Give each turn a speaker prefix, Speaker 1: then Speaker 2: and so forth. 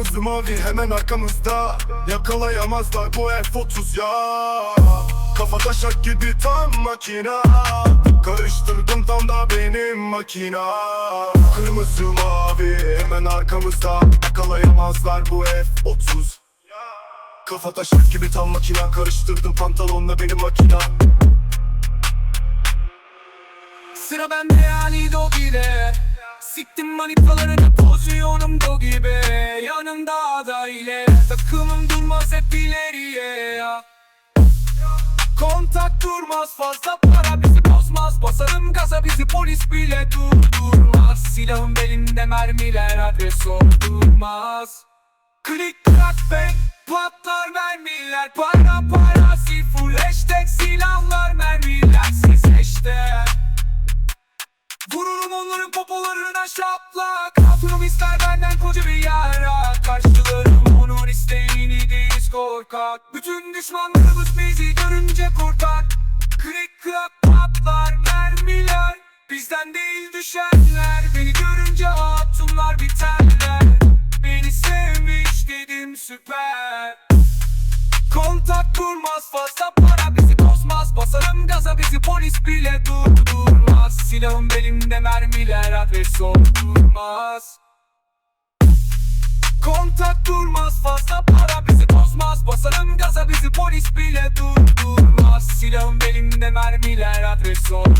Speaker 1: Kırmızı mavi hemen arkamızda. Yakalayamazlar bu F-30 ya. Kafa taşak gibi tam makina. Karıştırdım tam da benim makina. Kırmızı mavi hemen arkamızda. Yakalayamazlar bu F-30 Kafa taşak gibi tam makina. Karıştırdım pantolonla benim makina.
Speaker 2: Sıra bende yani Dogi'de Siktim manitalarını pozisyonum Dogi'be Yanımda ada ile. Takımım durmaz hep ileriye. Kontak durmaz fazla para bizi bozmaz. Basarım gaza bizi polis bile durdurmaz. Silahım belimde mermiler adres sordurmaz. Klik klak bang patlar mermiler. Para para full hashtag silahlar şaplak Hatunum ister benden koca bir yara. Karşılarım onun isteğini değil korkak. Bütün düşmanlarımız bizi görünce korkar Krik klak patlar mermiler. Bizden değil düşenler Beni görünce hatunlar biterler. Beni sevmiş dedim süper. Kontak durmaz fazla para bizi bozmaz. Basarım gaza bizi polis Silahım mermiler adres sordurmaz. Kontak durmaz fazla para bizi bozmaz. Basarım gaza bizi polis bile durdurmaz. Silahım belimde mermiler adres sordurmaz